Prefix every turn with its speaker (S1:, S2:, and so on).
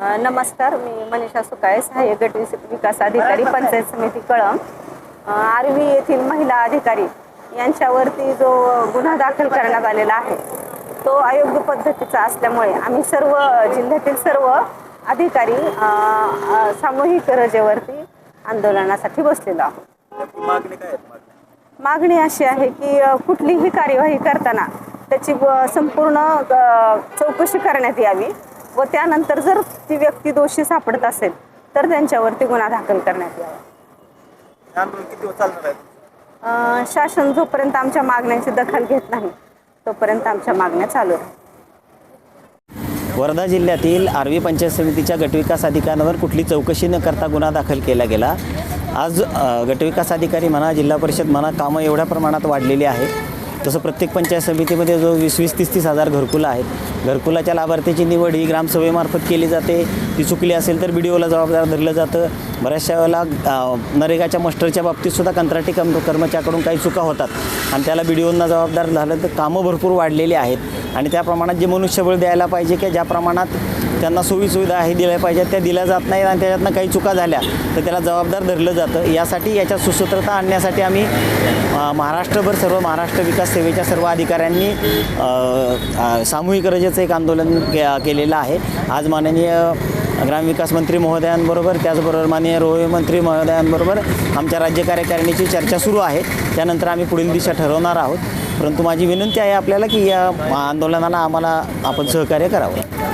S1: नमस्कार मी मनीषा सुकाळे सहाय्यक गट विकास अधिकारी पंचायत समिती कळम आर्वी येथील महिला अधिकारी यांच्यावरती जो गुन्हा दाखल करण्यात आलेला आहे तो अयोग्य पद्धतीचा असल्यामुळे आम्ही सर्व जिल्ह्यातील सर्व अधिकारी सामूहिक रजेवरती आंदोलनासाठी बसलेलो आहोत.
S2: मागणी काय
S1: अशी आहे की कुठलीही कार्यवाही करताना त्याची संपूर्ण चौकशी करण्यात यावी व त्यानंतर जर ती व्यक्ती दोषी सापडत असेल तर त्यांच्यावरती गुन्हा दाखल करण्यात यावा. शासन जोपर्यंत आमच्या मागण्यांची दखल घेत नाही तोपर्यंत आमच्या मागण्या चालू आहेत
S3: वर्धा जिल्ह्यातील आर्वी पंचायत समितीच्या गटविकास अधिकाऱ्यांवर कुठली चौकशी न करता गुन्हा दाखल केला गेला? आज गटविकास अधिकारी म्हणा जिल्हा परिषद म्हणा कामं एवढ्या प्रमाणात वाढलेली आहेत. तसं प्रत्येक पंचायत समितीमध्ये जो वीस वीस तीस तीस हजार घरकुलं आहेत. घरकुलाच्या लाभार्थीची निवड ही ग्रामसभेमार्फत केली जाते. ती चुकली असेल तर बी डी ओला जबाबदार धरलं जातं. बऱ्याचशा वेळेला नरेगाच्या मस्टरच्या बाबतीतसुद्धा कंत्राटी कम कर्मचाऱ्याकडून काही चुका होतात. आणि त्याला बी डी ओंना जबाबदार झालं तर कामं भरपूर वाढलेली आहेत. आणि त्या प्रमाणात जे मनुष्यबळ द्यायला पाहिजे की ज्या प्रमाणात त्यांना सोयीसुविधा आहे दिल्या पाहिजेत त्या दिल्या जात नाहीत आणि त्याच्यातनं काही चुका झाल्या तर त्याला जबाबदार धरलं जातं. यासाठी याच्या सुसूत्रता आणण्यासाठी आम्ही महाराष्ट्रभर सर्व महाराष्ट्र विकास सेवेच्या सर्व अधिकाऱ्यांनी सामूहिक रजेचं एक आंदोलन के केलेलं आहे. आज माननीय ग्रामविकास मंत्री महोदयांबरोबर त्याचबरोबर माननीय रोहे मंत्री महोदयांबरोबर आमच्या राज्य कार्यकारिणीची चर्चा सुरू आहे. त्यानंतर आम्ही पुढील दिशा ठरवणार आहोत. परंतु माझी विनंती आहे आपल्याला की या आंदोलनाला आम्हाला आपण सहकार्य करावं.